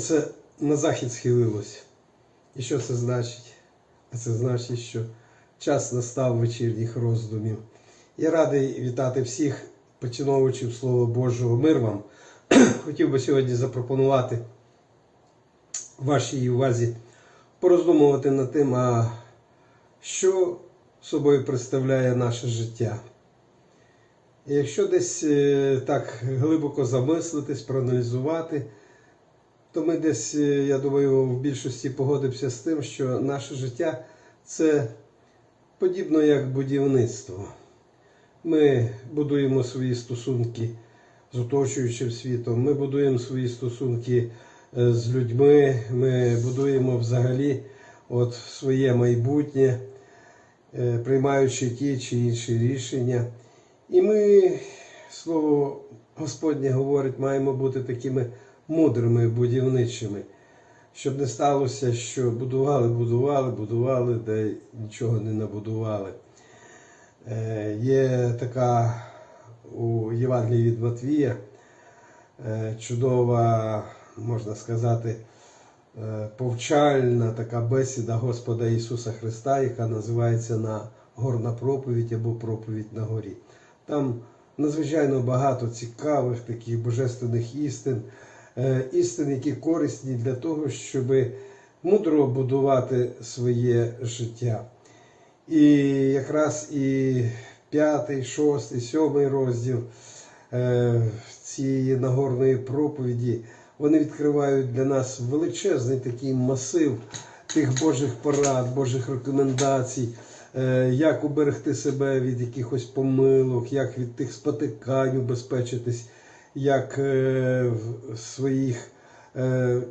Сонце на захід схилилось. І що це значить? А це значить, що час настав вечірніх роздумів. Я радий вітати всіх поціновувачів Слова Божого. Мир вам. Хотів би сьогодні запропонувати вашій увазі пороздумувати над тим, а що собою представляє наше життя. І якщо десь е, так глибоко замислитись, проаналізувати, то ми десь, е, я думаю, в більшості погодимося з тим, що наше життя це подібно як будівництво. Ми будуємо свої стосунки з оточуючим світом, ми будуємо свої стосунки е, з людьми, ми будуємо взагалі от своє майбутнє, е, приймаючи ті чи інші рішення. І ми, слово Господнє говорить, маємо бути такими мудрими будівничими, щоб не сталося, що будували, будували, будували, де нічого не набудували. Е, Є така у Євангелії від Матвія е, чудова, можна сказати, е, повчальна така бесіда Господа Ісуса Христа, яка називається на горна проповідь або проповідь на горі. Там надзвичайно багато цікавих таких божественних істин, істин, які корисні для того, щоб мудро будувати своє життя. І якраз і п'ятий, шостий, сьомий розділ е, цієї нагорної проповіді вони відкривають для нас величезний такий масив тих Божих порад, Божих рекомендацій, е, як уберегти себе від якихось помилок, як від тих спотикань убезпечитись, як е, в своїх е,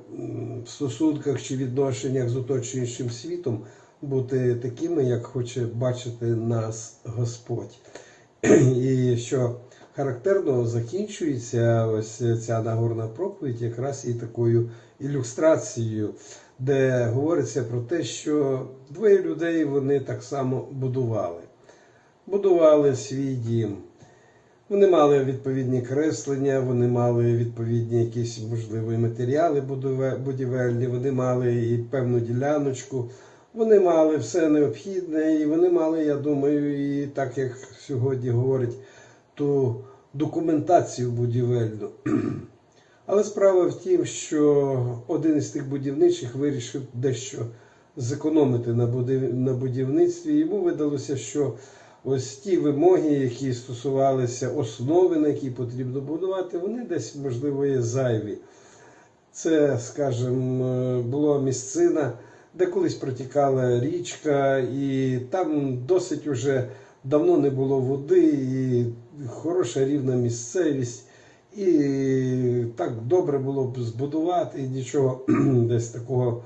стосунках чи відношеннях з оточуючим світом бути такими, як хоче бачити нас Господь. І що характерно закінчується ось ця нагорна проповідь якраз і такою ілюстрацією, де говориться про те, що двоє людей вони так само будували. Будували свій дім. Вони мали відповідні креслення, вони мали відповідні якісь можливі матеріали будівельні, вони мали і певну діляночку, вони мали все необхідне, і вони мали, я думаю, і так як сьогодні говорить, ту документацію будівельну. Але справа в тім, що один із тих будівничих вирішив дещо зекономити на будівництві. Йому видалося, що ось ті вимоги, які стосувалися основи, на якій потрібно будувати, вони десь, можливо, є зайві. Це, скажімо, була місцина, де колись протікала річка, і там досить уже давно не було води, і хороша рівна місцевість. І так добре було б збудувати, і нічого десь такого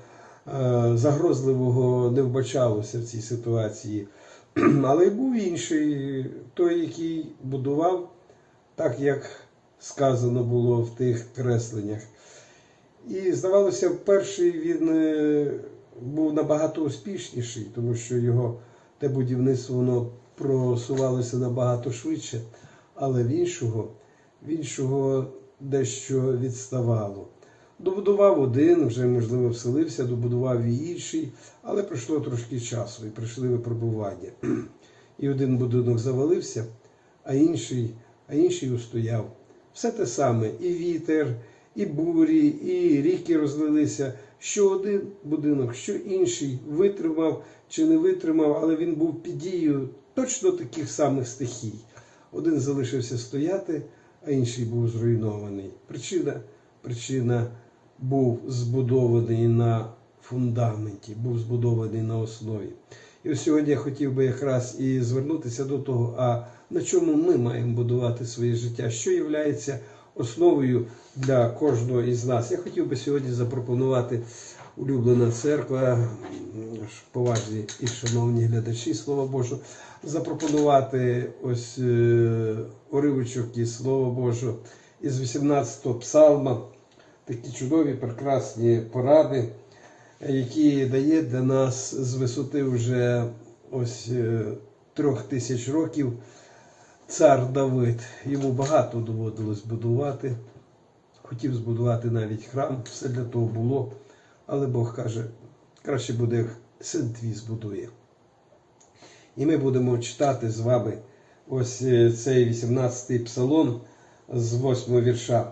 е, загрозливого не вбачалося в цій ситуації. Але був інший, той, який будував так, як сказано було в тих кресленнях. І здавалося, перший він е, був набагато успішніший, тому що його те будівництво воно просувалося набагато швидше, але в іншого, в іншого дещо відставало. Добудував один, вже можливо вселився, добудував і інший, але пройшло трошки часу і прийшли випробування. І один будинок завалився, а інший, а інший устояв. Все те саме, і вітер, і бурі, і ріки розлилися. Що один будинок, що інший витримав чи не витримав, але він був під дією точно таких самих стихій. Один залишився стояти, а інший був зруйнований. Причина, причина був збудований на фундаменті, був збудований на основі. І сьогодні я хотів би якраз і звернутися до того, а на чому ми маємо будувати своє життя, що є основою для кожного із нас. Я хотів би сьогодні запропонувати улюблена церква, поважні і шановні глядачі, Слова Божого, запропонувати ось е, уривочок із Слова Божого із 18-го псалма, такі чудові, прекрасні поради, які дає для нас з висоти вже ось е, трьох тисяч років цар Давид. Йому багато доводилось будувати. Хотів збудувати навіть храм, все для того було. Але Бог каже, краще буде як син твій збудує. І ми будемо читати з вами ось е, цей 18-й псалом з 8 вірша.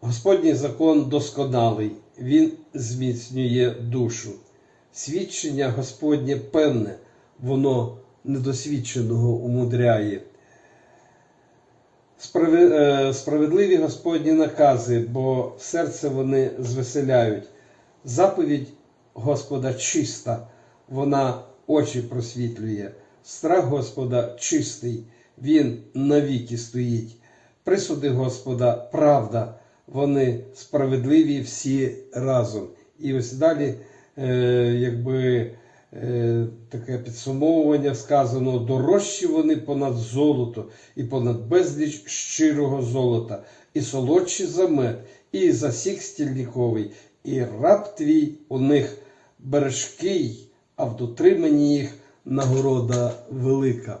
Господній закон досконалий, він зміцнює душу. Свідчення Господнє певне, воно недосвідченого умудряє. Е, Справедливі Господні накази, бо серце вони звеселяють. Заповідь Господа чиста, вона очі просвітлює. Страх Господа чистий, він навіки стоїть. Присуди Господа правда, вони справедливі всі разом. І ось далі, е, якби е, таке підсумовування сказано: дорожчі вони понад золото і понад безліч щирого золота, і солодші за мед, і засік стільниковий, і раб твій у них бережкий, а в дотриманні їх нагорода велика.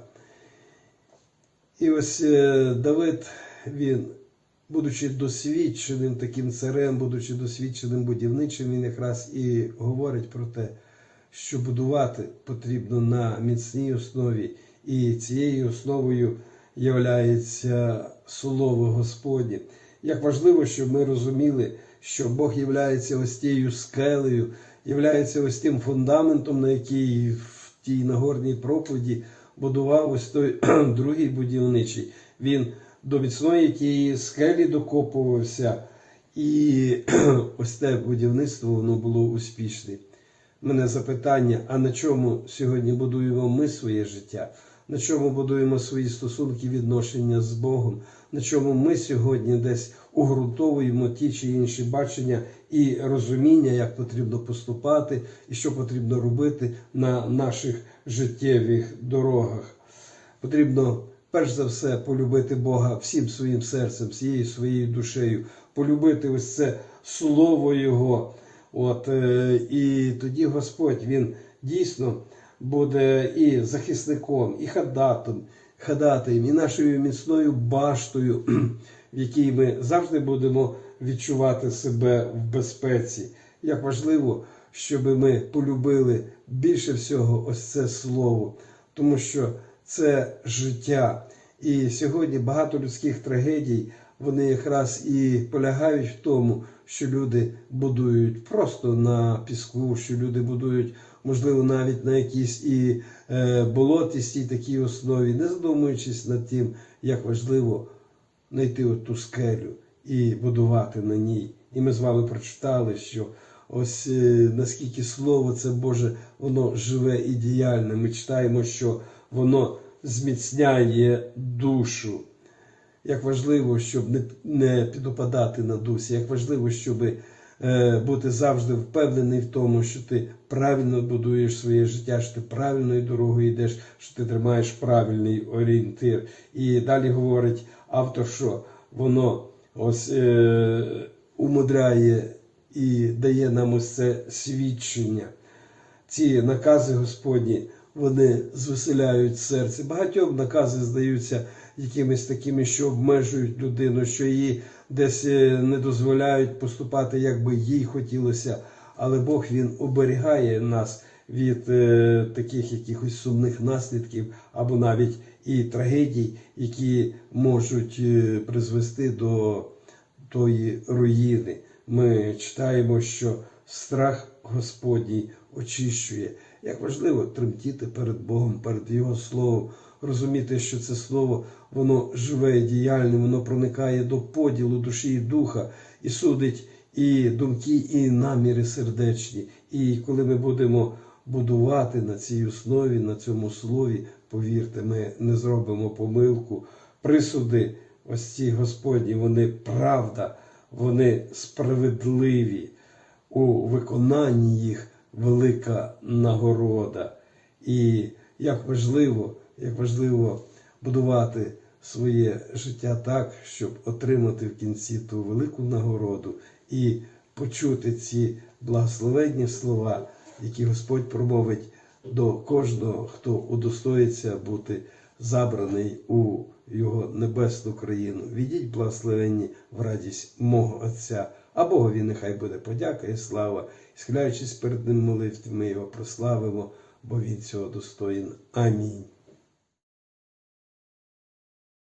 І ось е, Давид, він, будучи досвідченим таким царем, будучи досвідченим будівничим, він якраз і говорить про те, що будувати потрібно на міцній основі, і цією основою являється слово Господнє. Як важливо, щоб ми розуміли, що Бог являється ось тією скелею, являється ось тим фундаментом, на який в тій нагорній проповіді будував ось той другий будівничий. Він до міцної тієї скелі докопувався, і ось те будівництво воно було успішне. Мене запитання: а на чому сьогодні будуємо ми своє життя? На чому будуємо свої стосунки відношення з Богом? На чому ми сьогодні десь угрунтовуємо ті чи інші бачення і розуміння, як потрібно поступати і що потрібно робити на наших життєвих дорогах? Потрібно перш за все полюбити Бога всім своїм серцем, всією своєю душею, полюбити ось це слово Його. От, е, і тоді Господь Він дійсно буде і захисником, і ходатом, ходатаєм, і нашою міцною баштою, в якій ми завжди будемо відчувати себе в безпеці. Як важливо, щоб ми полюбили більше всього ось це слово, тому що це життя. І сьогодні багато людських трагедій вони якраз і полягають в тому, що люди будують просто на піску, що люди будують, можливо, навіть на якійсь і е, болотистій такій основі, не задумуючись над тим, як важливо знайти ту скелю і будувати на ній. І ми з вами прочитали, що ось е, наскільки слово це Боже, воно живе і діяльне. Ми читаємо, що воно зміцняє душу. Як важливо, щоб не, підопадати на дусі, як важливо, щоб е, бути завжди впевнений в тому, що ти правильно будуєш своє життя, що ти правильною дорогою йдеш, що ти тримаєш правильний орієнтир. І далі говорить автор, що воно ось е, умудряє і дає нам ось це свідчення. Ці накази Господні, вони звеселяють серце. Багатьом накази здаються якимись такими, що обмежують людину, що її десь е, не дозволяють поступати, як би їй хотілося. Але Бог Він оберігає нас від е, таких якихось сумних наслідків або навіть і трагедій, які можуть е, призвести до тої руїни. Ми читаємо, що страх Господній очищує. Як важливо тремтіти перед Богом, перед Його Словом, розуміти, що це слово воно живе і діяльне, воно проникає до поділу душі і духа і судить і думки, і наміри сердечні. І коли ми будемо будувати на цій основі, на цьому слові, повірте, ми не зробимо помилку. Присуди, ось ці Господні, вони правда, вони справедливі. У виконанні їх велика нагорода. І як важливо, як важливо будувати своє життя так, щоб отримати в кінці ту велику нагороду і почути ці благословенні слова, які Господь промовить до кожного, хто удостоїться бути забраний у його небесну країну. Відіть благословенні в радість мого Отця. А Богові нехай буде подяка і слава. Схиляючись перед ним молитвами, ми його прославимо, бо він цього достоїн. Амінь.